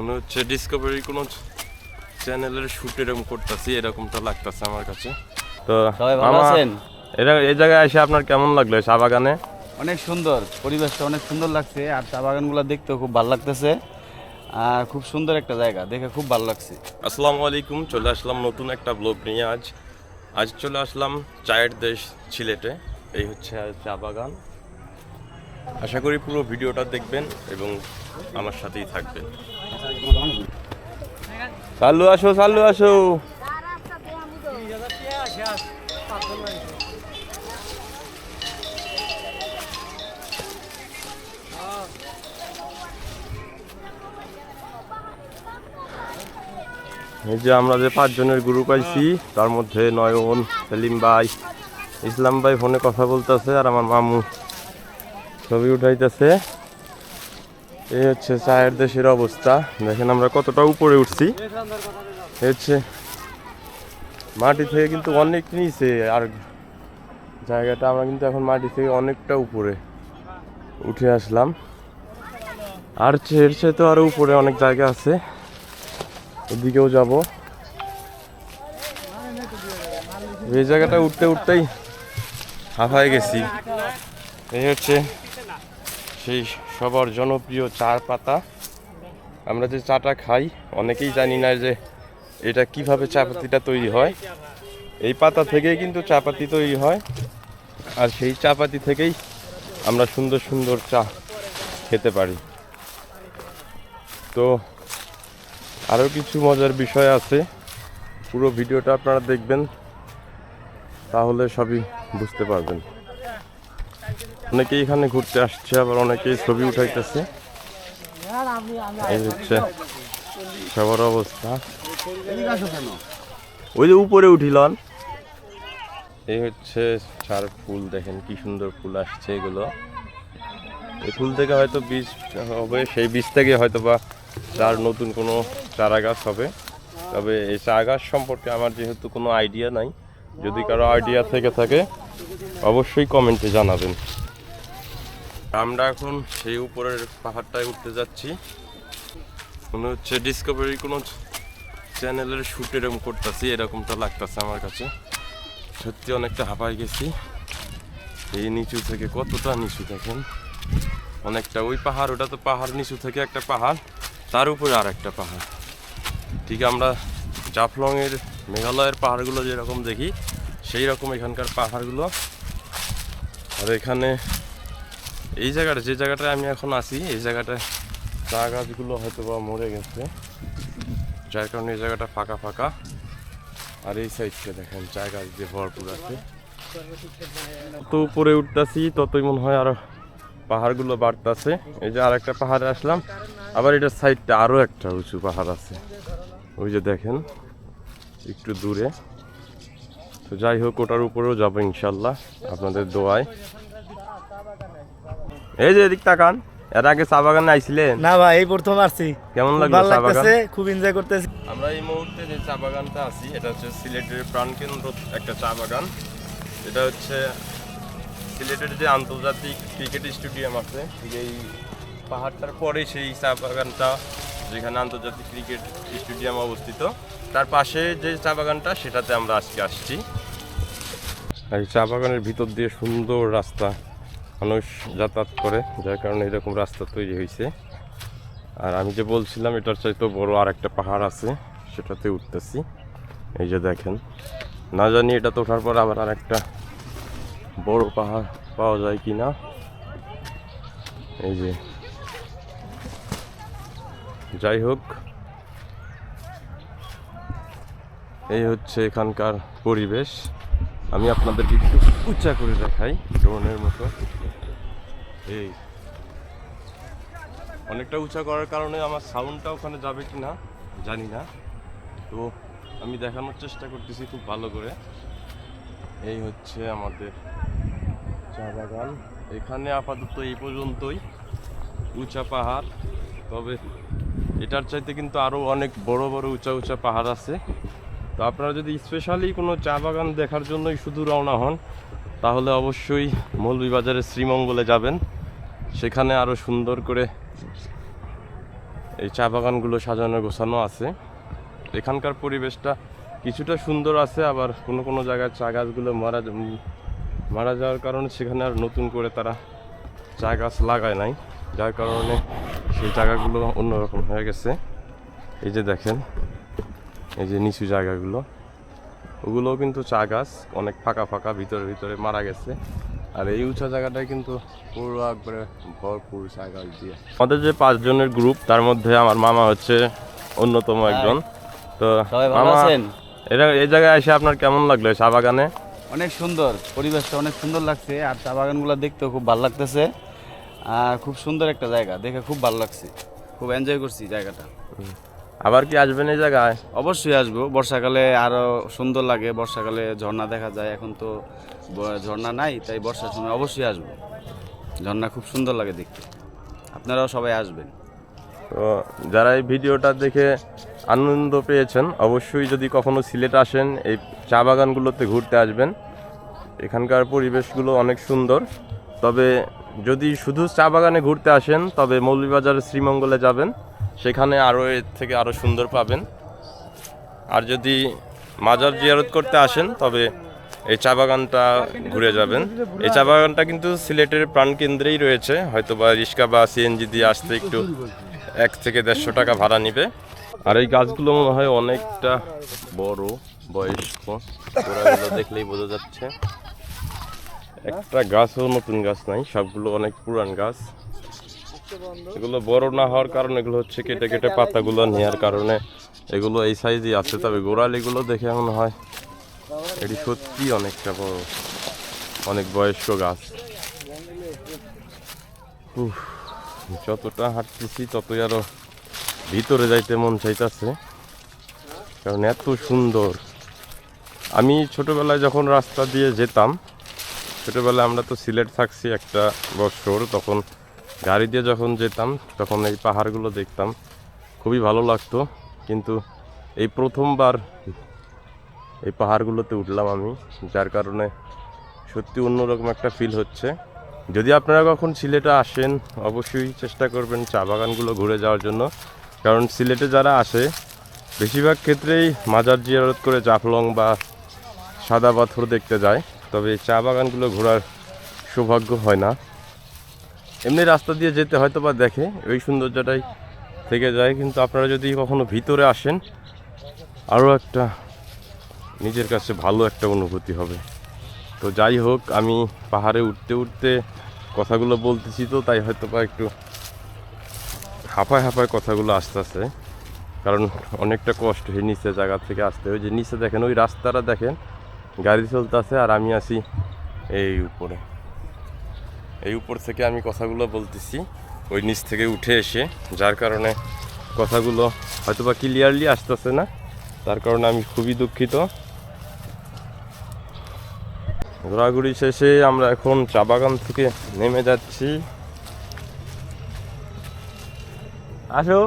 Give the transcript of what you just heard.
মনে হচ্ছে ডিসকভারি কোনো চ্যানেলের শুট এরকম করতেছি এরকমটা লাগতেছে আমার কাছে। তো আছেন? এটা এই জায়গায় এসে আপনার কেমন লাগল চা বাগানে? অনেক সুন্দর পরিবেশটা অনেক সুন্দর লাগছে আর চা বাগানগুলো দেখতেও খুব ভালো লাগতেছে। আর খুব সুন্দর একটা জায়গা দেখে খুব ভালো লাগছে। আসসালামু আলাইকুম চলে আসলাম নতুন একটা ব্লগ নিয়ে আজ। আজ চলে আসলাম চায়ের দেশ সিলেটে এই হচ্ছে চা বাগান। আশা করি পুরো ভিডিওটা দেখবেন এবং আমার সাথেই থাকবেন। চালু আসো চালু আসো। এই যে আমরা যে পাঁচজনের গ্রুপ আইছি, তার মধ্যে নয়ন, সেলিম ভাই, ইসলাম ভাই ফোনে কথা বলতেছে আর আমার মামু ছবি উঠাইতেছে। এই হচ্ছে চায়ের দেশের অবস্থা। দেখেন আমরা কতটা উপরে উঠছি। হচ্ছে মাটি থেকে কিন্তু অনেক নিচে আর জায়গাটা আমরা কিন্তু এখন মাটি থেকে অনেকটা উপরে উঠে আসলাম। আর এর চেয়ে তো আরও উপরে অনেক জায়গা আছে। ওদিকেও যাব। এই জায়গাটা উঠতে উঠতেই হাফায় গেছি। এই হচ্ছে সেই সবার জনপ্রিয় চার পাতা। আমরা যে চাটা খাই, অনেকেই জানি না যে এটা কীভাবে চা পাতিটা তৈরি হয়। এই পাতা থেকেই কিন্তু চা পাতি তৈরি হয়। আর সেই চা পাতি থেকেই আমরা সুন্দর সুন্দর চা খেতে পারি। তো আরও কিছু মজার বিষয় আছে। পুরো ভিডিওটা আপনারা দেখবেন, তাহলে সবই বুঝতে পারবেন। অনেকেই এখানে ঘুরতে আসছে, আবার অনেকেই ছবি উঠাইতেছে। এই হচ্ছে সবার অবস্থা। ওই যে উপরে উঠিলন এই হচ্ছে চার ফুল, দেখেন কি সুন্দর ফুল আসছে এগুলো। এই ফুল থেকে হয়তো বীজ হবে, সেই বীজ থেকে হয়তো বা তার নতুন কোনো চারা গাছ হবে। তবে এই চারা গাছ সম্পর্কে আমার যেহেতু কোনো আইডিয়া নাই, যদি কারও আইডিয়া থেকে থাকে, অবশ্যই কমেন্টে জানাবেন। আমরা এখন সেই উপরের পাহাড়টায় উঠতে যাচ্ছি। মনে হচ্ছে ডিসকভারি কোনো চ্যানেলের শুট এরকম করতেছি, এরকমটা লাগতেছে আমার কাছে। সত্যি অনেকটা হাঁপাই গেছি। এই নিচু থেকে কতটা নিচু দেখেন? অনেকটা ওই পাহাড়, ওটা তো পাহাড় নিচু থেকে একটা পাহাড়, তার উপরে আর একটা পাহাড়। ঠিক আমরা জাফলংয়ের মেঘালয়ের পাহাড়গুলো যেরকম দেখি সেই রকম এখানকার পাহাড়গুলো। আর এখানে এই জায়গাটা, যে জায়গাটায় আমি এখন আছি, এই জায়গাটায় চা গাছগুলো হয়তো বা মরে গেছে। যার কারণে এই জায়গাটা ফাঁকা ফাঁকা। আর এই সাইডটা দেখেন, চা গাছ দিয়ে ভরপুর আছে। তো উপরে উঠতেছি, ততই মনে হয় আরও পাহাড়গুলো বাড়তেছে। এই যে আর একটা পাহাড়ে আসলাম। আবার এটার সাইডটা আরও একটা উঁচু পাহাড় আছে। ওই যে দেখেন, একটু দূরে। তো যাই হোক, ওটার উপরেও যাব ইনশাল্লাহ, আপনাদের দোয়ায়। এই যে এদিক তাকান এর আগে চা বাগানে আইছিলেন? না ভাই এই প্রথম আসছি। কেমন লাগল চা বাগান? খুব এনজয় করতেছি। আমরা এই মুহূর্তে যে চা বাগানটা আছি এটা হচ্ছে সিলেটের প্রাণকেন্দ্র একটা চা বাগান। এটা হচ্ছে সিলেটের যে আন্তর্জাতিক ক্রিকেট স্টেডিয়াম আছে এই পাহাড়টার পরে সেই চা বাগানটা যেখানে আন্তর্জাতিক ক্রিকেট স্টেডিয়াম অবস্থিত। তার পাশে যে চা বাগানটা সেটাতে আমরা আজকে আসছি। এই চা বাগানের ভিতর দিয়ে সুন্দর রাস্তা। মানুষ যাতায়াত করে, যার কারণে এরকম রাস্তা তৈরি হয়েছে। আর আমি যে বলছিলাম, এটার চাইতে বড় আর একটা পাহাড় আছে, সেটাতে উঠতেছি। এই যে দেখেন, না জানি এটা তো ওঠার পর আবার আর একটা বড় পাহাড় পাওয়া যায় কি না এই যে, যাই হোক, এই হচ্ছে এখানকার পরিবেশ। আমি আপনাদেরকে একটু উঁচা করে দেখাই, ড্রোনের মতো। এই। অনেকটা উঁচা করার কারণে আমার সাউন্ডটা ওখানে যাবে কি না জানি না। তো আমি দেখানোর চেষ্টা করতেছি খুব ভালো করে। এই হচ্ছে আমাদের চা বাগান। এখানে আপাতত এই পর্যন্তই। উঁচা পাহাড়, তবে এটার চাইতে কিন্তু আরও অনেক বড় বড় উঁচা উঁচা পাহাড় আছে। তো আপনারা যদি স্পেশালি কোনো চা বাগান দেখার জন্যই শুধু রওনা হন তাহলে অবশ্যই মৌলভীবাজারের শ্রীমঙ্গলে যাবেন। সেখানে আরও সুন্দর করে এই চা বাগানগুলো সাজানো গোছানো আছে। এখানকার পরিবেশটা কিছুটা সুন্দর আছে, আবার কোনো কোনো জায়গায় চা গাছগুলো মারা মারা যাওয়ার কারণে সেখানে আর নতুন করে তারা চা গাছ লাগায় নাই। যার কারণে সেই জায়গাগুলো অন্যরকম হয়ে গেছে। এই যে দেখেন, এই যে নিচু জায়গাগুলো। ওগুলোও কিন্তু চা গাছ অনেক ফাঁকা ফাঁকা ভিতরে ভিতরে মারা গেছে। আর এই উঁচা জায়গাটায় কিন্তু পুরো একবারে ভরপুর চা গাছ দিয়ে। আমাদের যে পাঁচজনের গ্রুপ তার মধ্যে আমার মামা হচ্ছে অন্যতম একজন। তো মামা এটা এই জায়গায় এসে আপনার কেমন লাগল চা বাগানে? অনেক সুন্দর পরিবেশটা অনেক সুন্দর লাগছে। আর চা বাগানগুলো দেখতেও খুব ভালো লাগতেছে। আর খুব সুন্দর একটা জায়গা দেখে খুব ভালো লাগছে। খুব এনজয় করছি জায়গাটা। আবার কি আসবেন এই জায়গায়? অবশ্যই আসব। বর্ষাকালে আরও সুন্দর লাগে। বর্ষাকালে ঝর্ণা দেখা যায়। এখন তো ঝর্ণা নাই তাই বর্ষার সময় অবশ্যই আসব। ঝর্ণা খুব সুন্দর লাগে দেখতে। আপনারাও সবাই আসবেন। তো যারা এই ভিডিওটা দেখে আনন্দ পেয়েছেন অবশ্যই যদি কখনো সিলেট আসেন এই চা বাগানগুলোতে ঘুরতে আসবেন। এখানকার পরিবেশগুলো অনেক সুন্দর। তবে যদি শুধু চা বাগানে ঘুরতে আসেন তবে মৌলভীবাজারের শ্রীমঙ্গলে যাবেন। সেখানে আরও এর থেকে আরও সুন্দর পাবেন। আর যদি মাজার জিয়ারত করতে আসেন, তবে এই চা বাগানটা ঘুরে যাবেন। এই চা বাগানটা কিন্তু সিলেটের প্রাণকেন্দ্রেই রয়েছে। হয়তো বা রিক্সা বা সিএনজি দিয়ে আসতে একটু এক থেকে দেড়শো টাকা ভাড়া নিবে। আর এই গাছগুলো মনে হয় অনেকটা বড়, বয়স্ক। দেখলেই বোঝা যাচ্ছে। একটা গাছও নতুন গাছ নাই, সবগুলো অনেক পুরান গাছ। এগুলো বড় না হওয়ার কারণে এগুলো হচ্ছে কেটে কেটে পাতাগুলো নেওয়ার কারণে এগুলো এই সাইজই আছে তবে গোড়ালিগুলো দেখে মনে হয়। এটি সত্যি অনেকটা বড় অনেক বয়স্ক গাছ। যতটা হাঁটতেছি ততই আরও ভিতরে যাইতে মন চাইতেছে কারণ এত সুন্দর। আমি ছোটবেলায় যখন রাস্তা দিয়ে যেতাম ছোটবেলায় আমরা তো সিলেট থাকছি একটা বছর তখন গাড়ি দিয়ে যখন যেতাম, তখন এই পাহাড়গুলো দেখতাম। খুবই ভালো লাগতো, কিন্তু এই প্রথমবার এই পাহাড়গুলোতে উঠলাম আমি, যার কারণে সত্যি অন্যরকম একটা ফিল হচ্ছে। যদি আপনারা কখন সিলেটে আসেন, অবশ্যই চেষ্টা করবেন চা বাগানগুলো ঘুরে যাওয়ার জন্য। কারণ সিলেটে যারা আসে, বেশিরভাগ ক্ষেত্রেই মাজার জিয়ারত করে জাফলং বা সাদা পাথর দেখতে যায়, তবে চা বাগানগুলো ঘোরার সৌভাগ্য হয় না। এমনি রাস্তা দিয়ে যেতে হয়তো বা দেখে ওই সৌন্দর্যটাই থেকে যায়। কিন্তু আপনারা যদি কখনো ভিতরে আসেন, আরও একটা নিজের কাছে ভালো একটা অনুভূতি হবে। তো যাই হোক, আমি পাহাড়ে উঠতে উঠতে কথাগুলো বলতেছি তো, তাই হয়তো বা একটু হাঁপায় হাঁপায় কথাগুলো আসতেছে। কারণ অনেকটা কষ্ট হয় নিচে জায়গা থেকে আসতে। ওই যে নিচে দেখেন, ওই রাস্তাটা দেখেন, গাড়ি চলতেছে আর আমি আছি এই উপরে। এই উপর থেকে আমি কথাগুলো বলতেছি। ওই নিচ থেকে উঠে এসে, যার কারণে কথাগুলো হয়তো বা ক্লিয়ারলি আসতেছে না, তার কারণে আমি খুবই দুঃখিত। ঘোরাঘুরি শেষে আমরা এখন চা বাগান থেকে নেমে যাচ্ছি। আসো।